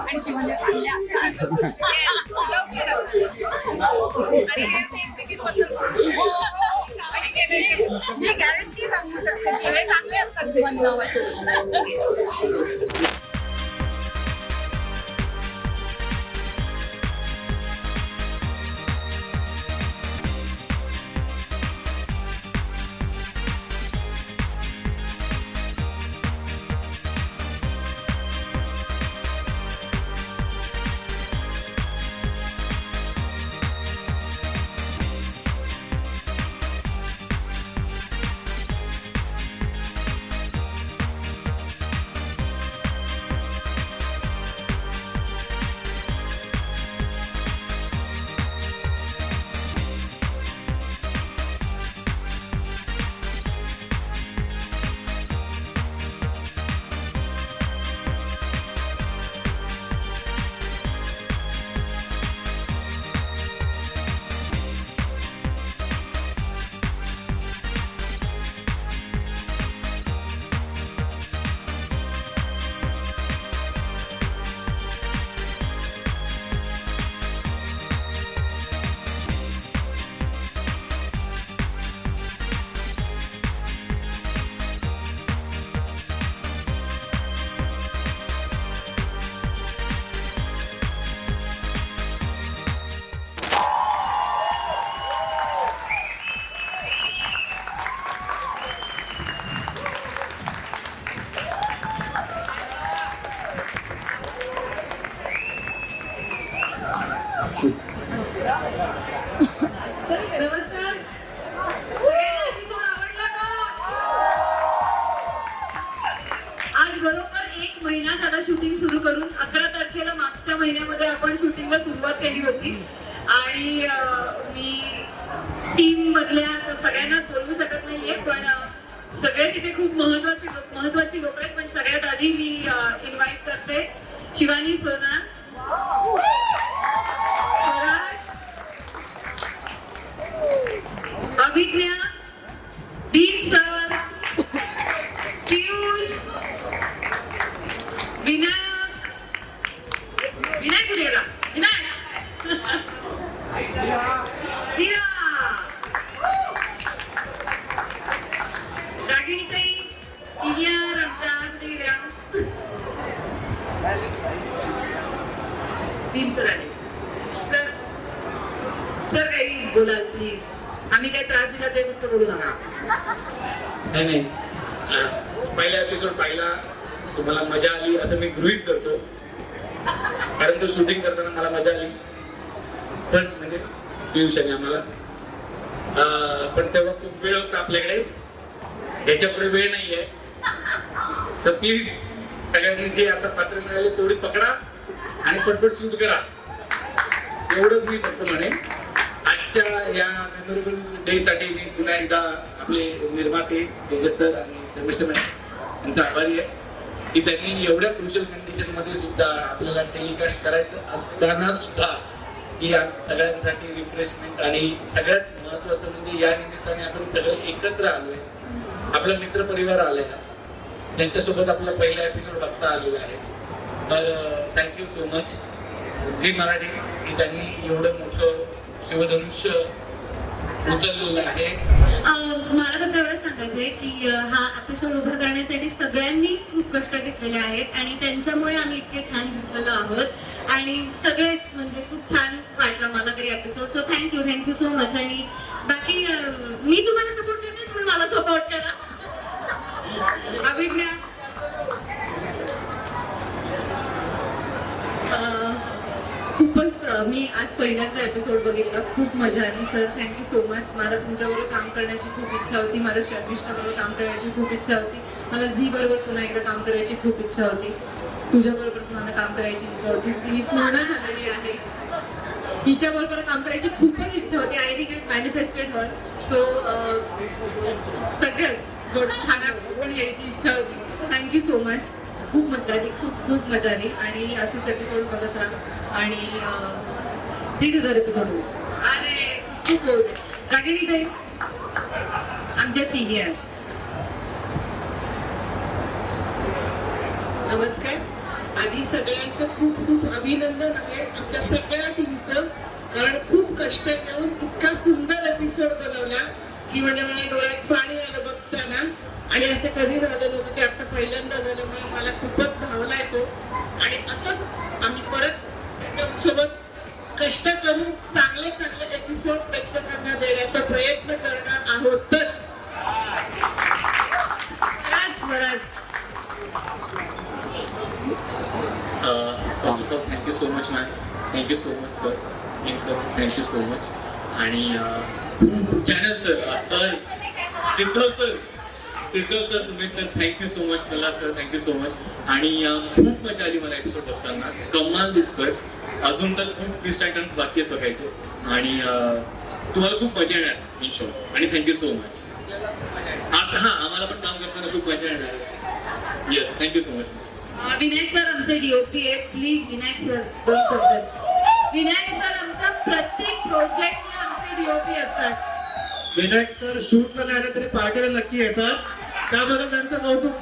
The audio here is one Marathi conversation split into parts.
आणि शिवानी मी गॅरंटी सांगू शकते चांगले असतात शिवानी नावाचे. नमस्कार. सगळ्यांना एपिसोड आवडला का? आज बरोबर एक महिना झाला शूटिंग सुरू करून. अकरा तारखेला मागच्या महिन्यामध्ये आपण शूटिंगला सुरुवात केली होती. आणि मी टीम मधल्या सगळ्यांनाच बोलवू शकत नाहीये पण सगळे तिथे खूप महत्त्वाचे महत्वाची लोक आहेत. पण सगळ्यात आधी मी इन्व्हाइट करते शिवानी सोना. अभिज्ञा डीन सर पियुष विनायक विनायक कुठे गेला विनायक. हिरा रागिणीताई सिनियर आमच्या कुठे गेल्या भीम सर आले सर सर काही बोला प्लीज आम्ही काही त्रास दिला ते फक्त बोलू नका. नाही नाही. पहिला एपिसोड पाहिला तुम्हाला मजा आली असं मी गृहित करतो कारण तो शूटिंग करताना मला मजा आली. पण म्हणजे पियुषाने आम्हाला. पण तेव्हा खूप वेळ होता आपल्याकडे. याच्यापुढे वेळ नाहीये. तर प्लीज सगळ्यांनी जे आता पात्र मिळाले तेवढी पकडा आणि पटपट शूट करा. एवढंच मी फक्त म्हणेन. आजच्या या मेमोरेबल डे साठी मी पुन्हा एकदा आपले निर्माते तेजस सर आणि सर्वेश यांचा आभारी आहे. की त्यांनी एवढ्या क्रुशल कंडिशनमध्ये सुद्धा आपल्याला टेलिकास्ट करायचं. असताना सुद्धा की या सगळ्यांसाठी रिफ्रेशमेंट आणि सगळ्यात महत्वाचं म्हणजे या निमित्ताने आपण सगळे एकत्र आलोय. आपला मित्र परिवार आलाय त्यांच्यासोबत आपला पहिला एपिसोड बघता आलेला आहे. तर thank you so much Zee Marathi की त्यांनी एवढं मोठं शिवधनुष्य उचललेलं आहे. मला फक्त एवढं सांगायचंय की हा एपिसोड उभा करण्यासाठी सगळ्यांनीच खूप कष्ट घेतलेले आहेत आणि त्यांच्यामुळे आम्ही इतके छान दिसलेलो आहोत. आणि सगळेच म्हणजे खूप छान वाटला मला तरी episode so thank you thank you so much आणि बाकी मी आज पहिल्यांदा एपिसोड बघितला. खूप मजा आली सर थँक्यू सो मच मला तुमच्याबरोबर काम करण्याची खूप इच्छा होती. मला शर्मिष्ठाबरोबर काम करायची खूप इच्छा होती. मला झी बरोबर पुन्हा एकदा काम करायची खूप इच्छा होती. तुझ्याबरोबर पुन्हा काम करायची इच्छा होती. ती पूर्ण झालेली आहे. हिच्याबरोबर काम करायची खूपच इच्छा होती. I think it manifested her so सगळंच गोड पण यायची इच्छा होती. थँक्यू सो मच खूप मजा आली. खूप खूप मजा आली. आणि असेच एपिसोड बघत राहा. आणि uh, दीड हजार अरे खूप कागणी काय? आमच्या सिनियर नमस्कार. आधी सगळ्यांचं खूप खूप अभिनंदन आहे. आमच्या सगळ्या टीमचं कारण खूप कष्ट घेऊन इतका सुंदर एपिसोड बनवला की म्हणजे मला डोळ्यात पाणी आलं बघताना. आणि असं कधी झालं नव्हतं की आता पहिल्यांदा झालं मला खूपच भावला येतो. आणि असंच आम्ही परत सोबत कष्ट करून चांगले चांगले एपिसोड प्रेक्षकांना देण्याचा प्रयत्न करणार आहोतच. First of thank you so much ma'am thank you so much sir thank you sir thank you so much आणि channel sir sir Siddho sir Siddho sir Sumit sir thank you so much मला sir thank you so much आणि खूप मजा आली मला एपिसोड बघताना. कमाल दिसतोय. अजून तर खूप आयटम्स बाकी आहेत बघायचे. आणि तुम्हाला खूप मजा येणार इन शॉर्ट आणि थँक्यू सो मच हां आम्हाला पण काम करताना खूप मजा येणार. Yes thank you so much Vinayak sir आमचे डीओपी आहेत. प्लीज विनायक सर दोन शब्द. विनायक सर आमच्या प्रत्येक प्रोजेक्टला आमचे डीओपी असतात. विनायक सर शूट नाही आले तरी पार्टीला नक्की येतात. त्याबद्दल त्यांचं कौतुक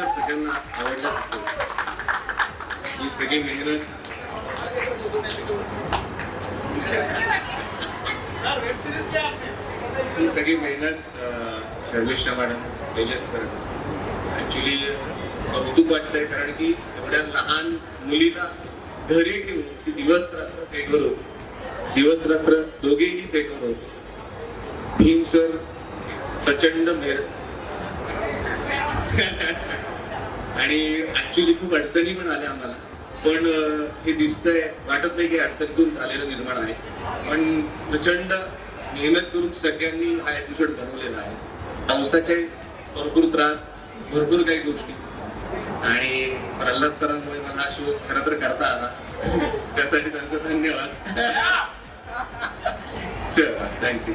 तर सगळ्यांना आवडलाच असेल ही सगळी मेहनत ही सगळी मेहनत Sharmishtha madam Tejas sir actually कौतुक वाटतंय कारण की एवढ्या लहान मुलीला घरी ठेवून ती दिवस रात्र सेटवर होती दिवस रात्र दोघेही सेटवर होते भीम सर प्रचंड मेहनत आणि ऍक्च्युली खूप अडचणी पण आल्या आम्हाला. पण हे दिसतंय वाटत नाही की अडचणीतून झालेलं निर्माण आहे. पण प्रचंड मेहनत करून सगळ्यांनी हा एपिसोड बनवलेला आहे. पावसाचे भरपूर त्रास भरपूर काही गोष्टी. आणि प्रल्हाद सरांमुळे मला हा शो खरं तर करता आला. त्यासाठी त्यांचं धन्यवाद. थँक्यू